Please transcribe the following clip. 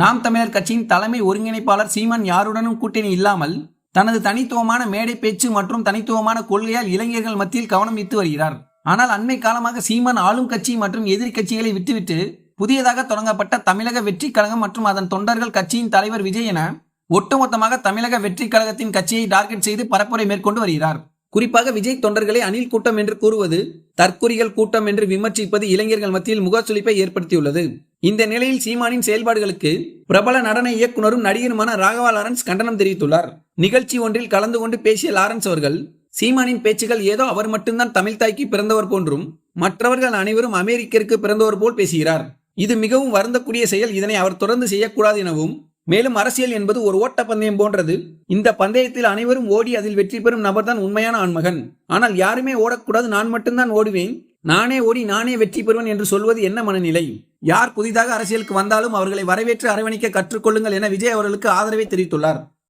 நாம் தமிழர் கட்சியின் தலைமை ஒருங்கிணைப்பாளர் சீமான் யாருடனும் கூட்டணி இல்லாமல் தனது தனித்துவமான மேடை பேச்சு மற்றும் தனித்துவமான கொள்கையால் இளைஞர்கள் மத்தியில் கவனம் ஈர்த்து வருகிறார். ஆனால் அண்மை காலமாக சீமான் ஆளும் கட்சி மற்றும் எதிரி கட்சிகளை விட்டுவிட்டு புதியதாக தொடங்கப்பட்ட தமிழக வெற்றி கழகம் மற்றும் அதன் தொண்டர்கள் கட்சியின் தலைவர் விஜய் என ஒட்டுமொத்தமாக தமிழக வெற்றி கழகத்தின் கட்சியை டார்கெட் செய்து பரப்புரை மேற்கொண்டு வருகிறார். குறிப்பாக விஜய் தொண்டர்களை அணில் கூட்டம் என்று கூறுவது தற்குறிகள் கூட்டம் என்று விமர்சிப்பது இளைஞர்கள் மத்தியில் முகச்சுளிப்பை ஏற்படுத்தியுள்ளது. இந்த நிலையில் சீமானின் செயல்பாடுகளுக்கு பிரபல நடன இயக்குனரும் நடிகருமான ராகவா லாரன்ஸ் கண்டனம் தெரிவித்துள்ளார். நிகழ்ச்சி ஒன்றில் கலந்து கொண்டு பேசிய லாரன்ஸ் அவர்கள் சீமானின் பேச்சுகள் ஏதோ அவர் மட்டும்தான் தமிழ் தாய்க்கு பிறந்தவர் போன்றும் மற்றவர்கள் அனைவரும் அமெரிக்கருக்கு பிறந்தவர் போல் பேசுகிறார். இது மிகவும் வருந்தக்கூடிய செயல் இதனை அவர் தொடர்ந்து செய்யக்கூடாது எனவும் மேலும் அரசியல் என்பது ஒரு ஓட்ட பந்தயம் போன்றது. இந்த பந்தயத்தில் அனைவரும் ஓடி அதில் வெற்றி பெறும் நபர்தான் உண்மையான ஆண்மகன். ஆனால் யாருமே ஓடக்கூடாது நான் மட்டும்தான் ஓடுவேன் நானே ஓடி நானே வெற்றி பெறுவேன் என்று சொல்வது என்ன மனநிலை? யார் புதிதாக அரசியலுக்கு வந்தாலும் அவர்களை வரவேற்று அரவணைக்க கற்றுக்கொள்ளுங்கள் என விஜய் அவர்களுக்கு ஆதரவை தெரிவித்துள்ளார்.